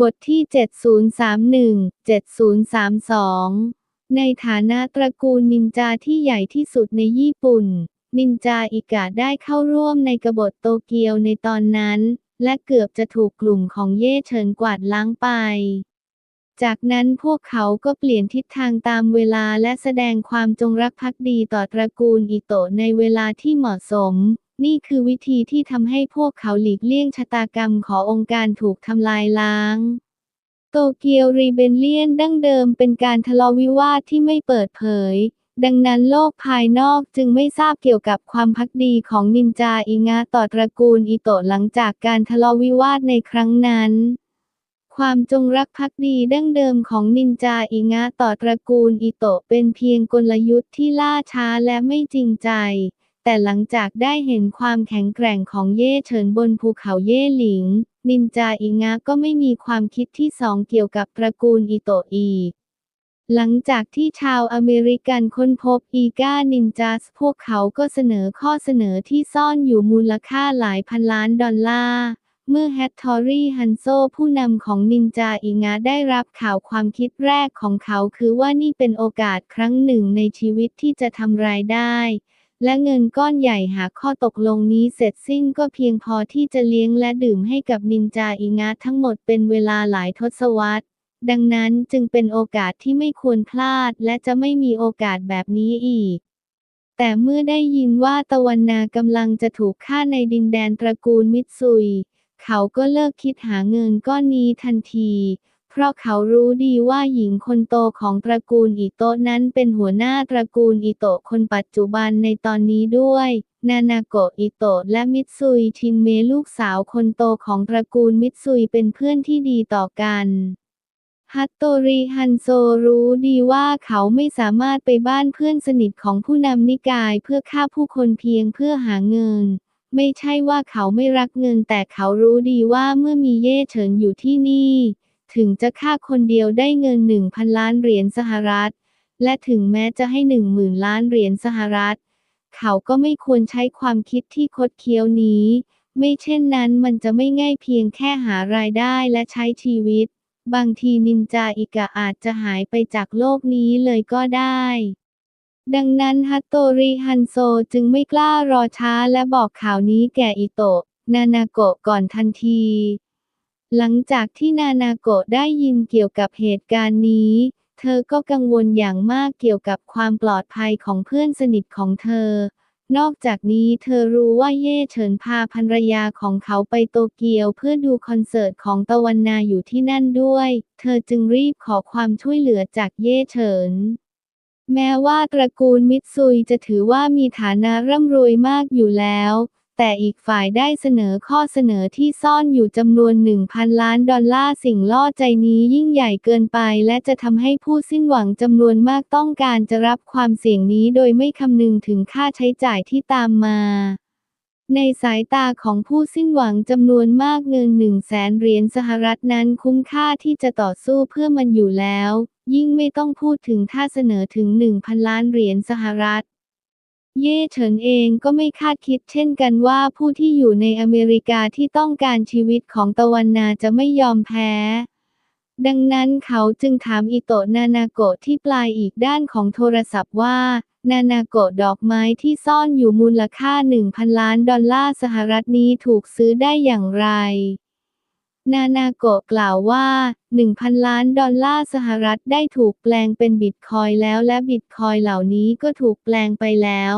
บทที่ 7031 7032 ในฐานะตระกูลนินจาที่ใหญ่ที่สุดในญี่ปุ่น นินจาอิกะได้เข้าร่วมในกบฏโตเกียวในตอนนั้น และเกือบจะถูกกลุ่มของเย่เฉินกวาดล้างไป จากนั้นพวกเขาก็เปลี่ยนทิศทางตามเวลาและแสดงความจงรักภักดีต่อตระกูลอิโตะในเวลาที่เหมาะสม นี่คือวิธีที่ทำให้พวกเขาหลีกเลี่ยงชะตากรรมขององค์การถูกทำลายล้าง โตเกียวรีเบนเลียนดั้งเดิมเป็นการทะเลาะวิวาทที่ไม่เปิดเผย ดังนั้นโลกภายนอกจึงไม่ทราบเกี่ยวกับความพักดีของนินจาอิงะต่อตระกูลอิโตะหลังจากการทะเลาะวิวาทในครั้งนั้นความจงรักภักดีดั้งเดิมของนินจาอิงะต่อตระกูลอิโตะเป็นเพียงกลยุทธ์ที่ล่าช้าและไม่จริงใจ แต่หลังจากได้เห็นความแข็งแกร่งของเย่เฉินบนภูเขาเย่หลิง นินจาอิงะก็ไม่มีความคิดที่สองเกี่ยวกับตระกูลอิโตอีหลังจากที่ชาวอเมริกันค้นพบอีกานินจาสพวกเขาก็เสนอข้อเสนอที่ซ่อนอยู่มูลค่าหลายพันล้านดอลลาร์ เมื่อแฮตทอรี่ฮันโซผู้นำของนินจาอิงะได้รับข่าวความคิดแรกของเขาคือว่านี่เป็นโอกาสครั้งหนึ่งในชีวิตที่จะทำรายได้ และเงินก้อนใหญ่หาข้อตกลงนี้เสร็จสิ้นก็เพียงพอที่จะเลี้ยงและดื่มให้กับนินจาอิงะทั้งหมดเป็นเวลาหลายทศวรรษ ดังนั้นจึงเป็นโอกาสที่ไม่ควรพลาดและจะไม่มีโอกาสแบบนี้อีก แต่เมื่อได้ยินว่าตะวันนากำลังจะถูกฆ่าในดินแดนตระกูลมิตซุย เขาก็เลิกคิดหาเงินก้อนนี้ทันที เพราะเขารู้ดีว่าหญิงคนโตของตระกูลอิโตะนั้นเป็นหัวหน้าตระกูลอิโตะคนปัจจุบันในตอนนี้ด้วย นานาโกะอิโตะและมิตซุยชินเมลูกสาวคนโตของตระกูลมิตซุยเป็นเพื่อนที่ดีต่อกันฮัตโตริฮันโซรู้ดีว่าเขาไม่สามารถไปบ้านเพื่อนสนิทของผู้นำนิกายเพื่อฆ่าผู้คนเพียงเพื่อหาเงิน ไม่ใช่ว่าเขาไม่รักเงินแต่เขารู้ดีว่าเมื่อมีเย่เฉินอยู่ที่นี่ ถึงจะฆ่าคนเดียวได้เงินหนึ่งพันล้านเหรียญสหรัฐ และถึงแม้จะให้หนึ่งหมื่นล้านเหรียญสหรัฐ เขาก็ไม่ควรใช้ความคิดที่คดเคี้ยวนี้ ไม่เช่นนั้นมันจะไม่ง่ายเพียงแค่หารายได้และใช้ชีวิต บางทีนินจาอิกะอาจจะหายไปจากโลกนี้เลยก็ได้ดังนั้นฮัตโตริฮันโซจึงไม่กล้ารอช้าและบอกข่าวนี้แก่อิโตะ นานาโกะก่อนทันที หลังจากที่นานาโกะได้ยินเกี่ยวกับเหตุการณ์นี้ เธอก็กังวลอย่างมากเกี่ยวกับความปลอดภัยของเพื่อนสนิทของเธอ นอกจากนี้เธอรู้ว่าเย่เฉินพาภรรยาของเขาไปโตเกียวเพื่อดูคอนเสิร์ตของตะวันนาอยู่ที่นั่นด้วย เธอจึงรีบขอความช่วยเหลือจากเย่เฉินแม้ว่าตระกูลมิตซุยจะถือว่ามีฐานะร่ำรวยมากอยู่แล้ว แต่อีกฝ่ายได้เสนอข้อเสนอที่ซ่อนอยู่จำนวน 1,000 ล้านดอลลาร์สิ่งล่อใจนี้ยิ่งใหญ่เกินไป และจะทำให้ผู้สิ้นหวังจำนวนมากต้องการจะรับความเสี่ยงนี้โดยไม่คำนึงถึงค่าใช้จ่ายที่ตามมาในสายตาของผู้สิ้นหวังจำนวนมากเงินหนึ่งแสนเหรียญสหรัฐนั้นคุ้มค่าที่จะต่อสู้เพื่อมันอยู่แล้ว ยิ่งไม่ต้องพูดถึงถ้าเสนอถึง 1,000 ล้านเหรียญสหรัฐ เย่เฉินเองก็ไม่คาดคิดเช่นกันว่าผู้ที่อยู่ในอเมริกาที่ต้องการชีวิตของตะวันนาจะไม่ยอมแพ้ ดังนั้นเขาจึงถามอิโตะนานาโกะที่ปลายอีกด้านของโทรศัพท์ว่า นานาโกะดอกไม้ที่ซ่อนอยู่มูลค่า 1,000 ล้านดอลลาร์สหรัฐนี้ถูกซื้อได้อย่างไร นานาโกะกล่าวว่า 1,000 ล้านดอลลาร์สหรัฐได้ถูกแปลงเป็นบิตคอยแล้วและบิตคอยเหล่านี้ก็ถูกแปลงไปแล้ว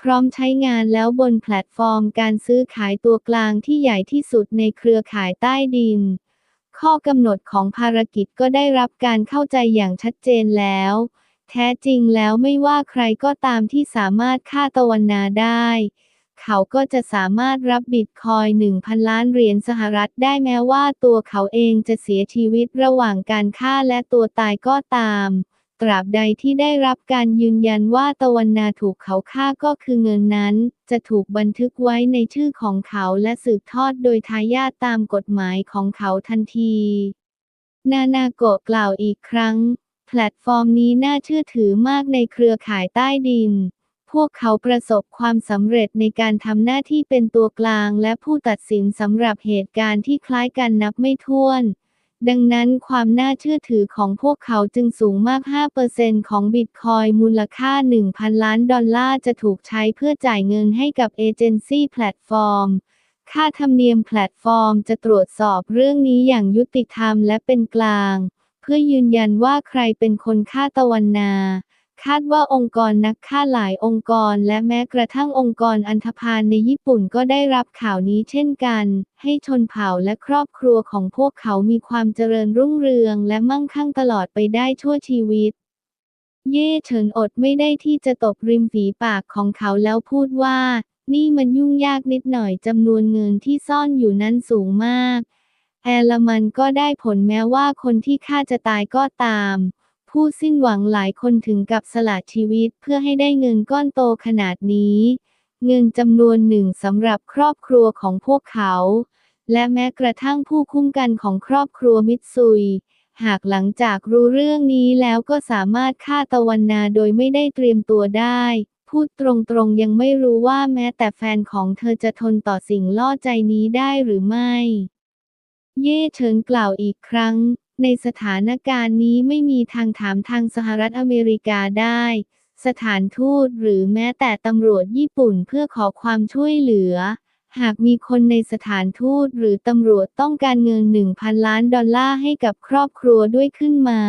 พร้อมใช้งานแล้วบนแพลตฟอร์มการซื้อขายตัวกลางที่ใหญ่ที่สุดในเครือข่ายใต้ดิน ข้อกำหนดของภารกิจก็ได้รับการเข้าใจอย่างชัดเจนแล้ว แท้จริงแล้วไม่ว่าใครก็ตามที่สามารถฆ่าตะวันนาได้ เขาก็จะสามารถรับบิตคอยน์1,000 ล้านเหรียญสหรัฐได้แม้ว่าตัวเขาเองจะเสียชีวิตระหว่างการฆ่าและตัวตายก็ตาม ตราบใดที่ได้รับการยืนยันว่าตะวันนาถูกเขาฆ่าก็คือเงินนั้น จะถูกบันทึกไว้ในชื่อของเขาและสืบทอดโดยทายาทตามกฎหมายของเขาทันที นานาโกะกล่าวอีกครั้ง แพลตฟอร์มนี้น่าเชื่อถือมากในเครือข่ายใต้ดิน วกเขาประสบความสำเร็จในการทำหน้าที่เป็นตัวกลางและผู้ตัดสินสำหรับเหตุการณ์ที่คล้ายกันนับไม่ถ้วน ดังนั้นความน่าเชื่อถือของพวกเขาจึงสูงมาก 5%ของบิตคอยมูลค่า 1,000 ล้านดอลลาร์จะถูกใช้เพื่อจ่ายเงินให้กับเอเจนซี่แพลตฟอร์มค่าธรรมเนียมแพลตฟอร์มจะตรวจสอบเรื่องนี้อย่างยุติธรรมและเป็นกลาง เพื่อยืนยันว่าใครเป็นคนฆ่าตะวันนา คาดว่าองค์กรนักฆ่าหลายองค์กรและแม้กระทั่งองค์กรอันธพาลในญี่ปุ่นก็ได้รับข่าวนี้เช่นกัน ให้ชนเผ่าและครอบครัวของพวกเขามีความเจริญรุ่งเรืองและมั่งคั่งตลอดไปได้ชั่วชีวิต เย่เฉินอดไม่ได้ที่จะตบริมฝีปากของเขาแล้วพูดว่า นี่มันยุ่งยากนิดหน่อยจำนวนเงินที่ซ่อนอยู่นั้นสูงมาก แอลมันก็ได้ผลแม้ว่าคนที่ฆ่าจะตายก็ตาม ผู้สิ้นหวังหลายคนถึงกับสละชีวิตเพื่อให้ได้เงินก้อนโตขนาดนี้ เงินจำนวนหนึ่งสำหรับครอบครัวของพวกเขา และแม้กระทั่งผู้คุ้มกันของครอบครัวมิตซุย หากหลังจากรู้เรื่องนี้แล้วก็สามารถฆ่าตะวันนาโดยไม่ได้เตรียมตัวได้ พูดตรงๆยังไม่รู้ว่าแม้แต่แฟนของเธอจะทนต่อสิ่งล่อใจนี้ได้หรือไม่ เย่เฉินกล่าวอีกครั้ง ในสถานการณ์นี้ไม่มีทางถามทางสหรัฐอเมริกาได้ สถานทูตหรือแม้แต่ตำรวจญี่ปุ่นเพื่อขอความช่วยเหลือ หากมีคนในสถานทูตหรือตำรวจต้องการเงิน 1,000 ล้านดอลลาร์ให้กับครอบครัวด้วยขึ้นมา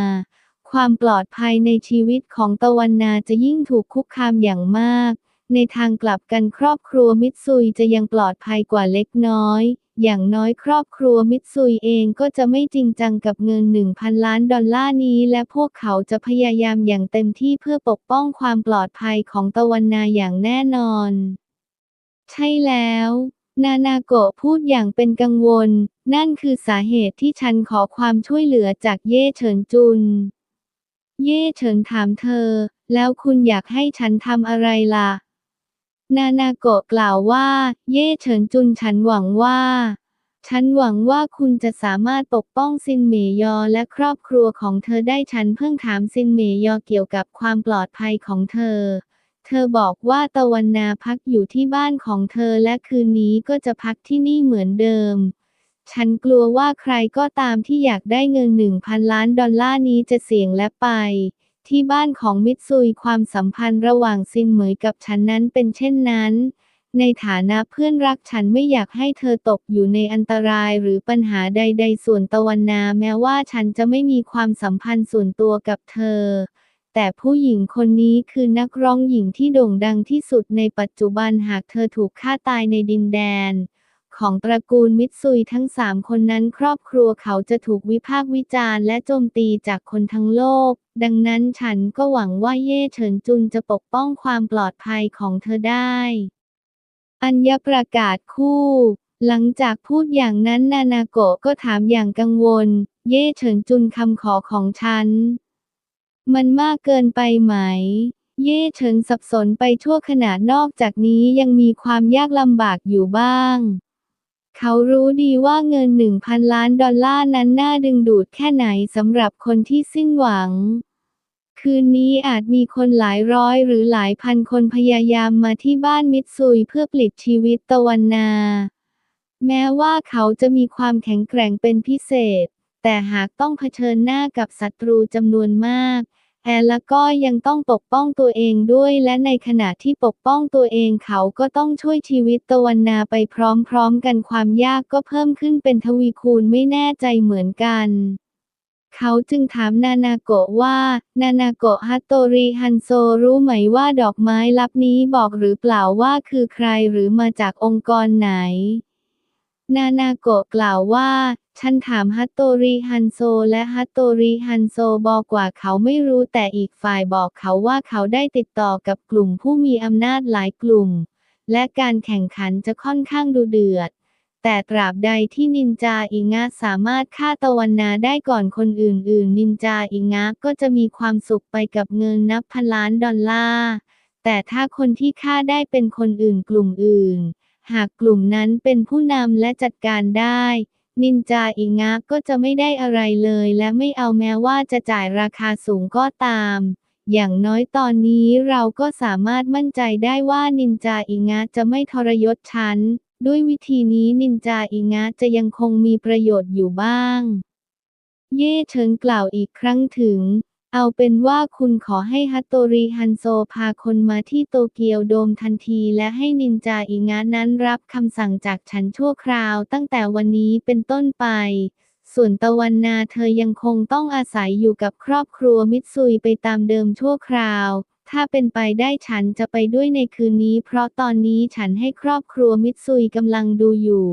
ความปลอดภัยในชีวิตของตะวันนาจะยิ่งถูกคุกคามอย่างมาก ในทางกลับกันครอบครัวมิตซุยจะยังปลอดภัยกว่าเล็กน้อย อย่างน้อยครอบครัวมิตซุยเองก็จะไม่จริงจังกับเงิน 1,000 ล้านดอลลาร์นี้ และพวกเขาจะพยายามอย่างเต็มที่เพื่อปกป้องความปลอดภัยของตะวันนาอย่างแน่นอน ใช่แล้ว นานาโกะพูดอย่างเป็นกังวล นั่นคือสาเหตุที่ฉันขอความช่วยเหลือจากเย่เฉินจุน เย่เฉินถามเธอ แล้วคุณอยากให้ฉันทำอะไรล่ะ นานาโกะกล่าวว่า เย่เฉินจุนฉันหวังว่า ฉันหวังว่าคุณจะสามารถปกป้องซินเหมยอและครอบครัวของเธอได้ฉันเพิ่งถามซินเหมยอเกี่ยวกับความปลอดภัยของเธอ เธอบอกว่าตะวันนาพักอยู่ที่บ้านของเธอและคืนนี้ก็จะพักที่นี่เหมือนเดิม ฉันกลัวว่าใครก็ตามที่อยากได้เงิน1,000ล้านดอลลาร์นี้จะเสี่ยงและไป ที่บ้านของมิตซุยความสัมพันธ์ระหว่างซินเหมยกับฉันนั้นเป็นเช่นนั้น ในฐานะเพื่อนรักฉันไม่อยากให้เธอตกอยู่ในอันตรายหรือปัญหาใด ๆ ส่วนตะวันนาแม้ว่าฉันจะไม่มีความสัมพันธ์ส่วนตัวกับเธอ แต่ผู้หญิงคนนี้คือนักร้องหญิงที่โด่งดังที่สุดในปัจจุบันหากเธอถูกฆ่าตายในดินแดน ของตระกูลมิตซุยทั้งสามคนนั้นครอบครัวเขาจะถูกวิพากษ์วิจารณ์และโจมตีจากคนทั้งโลก ดังนั้นฉันก็หวังว่าเย่เฉินจุนจะปกป้องความปลอดภัยของเธอได้ อัญญประกาศคู่ หลังจากพูดอย่างนั้นนานาโกะก็ถามอย่างกังวล เย่เฉินจุนคำขอของฉัน มันมากเกินไปไหมเย่เฉินสับสนไปชั่วขณะนอกจากนี้ยังมีความยากลำบากอยู่บ้าง เขารู้ดีว่าเงิน 1,000 ล้านดอลลาร์นั้นน่าดึงดูดแค่ไหนสำหรับคนที่สิ้นหวัง คืนนี้อาจมีคนหลายร้อยหรือหลายพันคนพยายามมาที่บ้านมิตซุยเพื่อปลิดชีวิตตะวันนา แม้ว่าเขาจะมีความแข็งแกร่งเป็นพิเศษ แต่หากต้องเผชิญหน้ากับศัตรูจำนวนมาก แลละก็ยังต้องปกป้องตัวเองด้วย และในขณะที่ปกป้องตัวเองเขาก็ต้องช่วยชีวิตตะวันนาไปพร้อมๆกันความยากก็เพิ่มขึ้นเป็นทวีคูณไม่แน่ใจเหมือนกัน เขาจึงถามนานาโกะว่า นานาโกะฮัตโตริฮันโซรู้ไหมว่าดอกไม้ลับนี้บอกหรือเปล่าว่าคือใครหรือมาจากองค์กรไหน นานาโกะกล่าวว่า ฉันถามฮัตโตริฮันโซและฮัตโตริฮันโซบอกว่าเขาไม่รู้แต่อีกฝ่ายบอกเขาว่าเขาได้ติดต่อกับกลุ่มผู้มีอำนาจหลายกลุ่ม และการแข่งขันจะค่อนข้างดูเดือด แต่ตราบใดที่นินจาอิงะสามารถฆ่าตะวันนาได้ก่อนคนอื่นๆ นินจาอิงะก็จะมีความสุขไปกับเงินนับพันล้านดอลลาร์ แต่ถ้าคนที่ฆ่าได้เป็นคนอื่นกลุ่มอื่น หากกลุ่มนั้นเป็นผู้นำและจัดการได้ นินจาอิงะก็จะไม่ได้อะไรเลยและไม่เอาแม้ว่าจะจ่ายราคาสูงก็ตาม อย่างน้อยตอนนี้เราก็สามารถมั่นใจได้ว่านินจาอิงะจะไม่ทรยศฉัน ด้วยวิธีนี้นินจาอิงะจะยังคงมีประโยชน์อยู่บ้าง เย่เฉิงกล่าวอีกครั้งถึง เอาเป็นว่าคุณขอให้ฮัตโตริฮันโซพาคนมาที่โตเกียวโดมทันทีและให้นินจาอิงะนั้นรับคำสั่งจากฉันชั่วคราวตั้งแต่วันนี้เป็นต้นไป ส่วนตะวันนาเธอยังคงต้องอาศัยอยู่กับครอบครัวมิตซุยไปตามเดิมชั่วคราว ถ้าเป็นไปได้ฉันจะไปด้วยในคืนนี้ เพราะตอนนี้ฉันให้ครอบครัวมิตซุยกำลังดูอยู่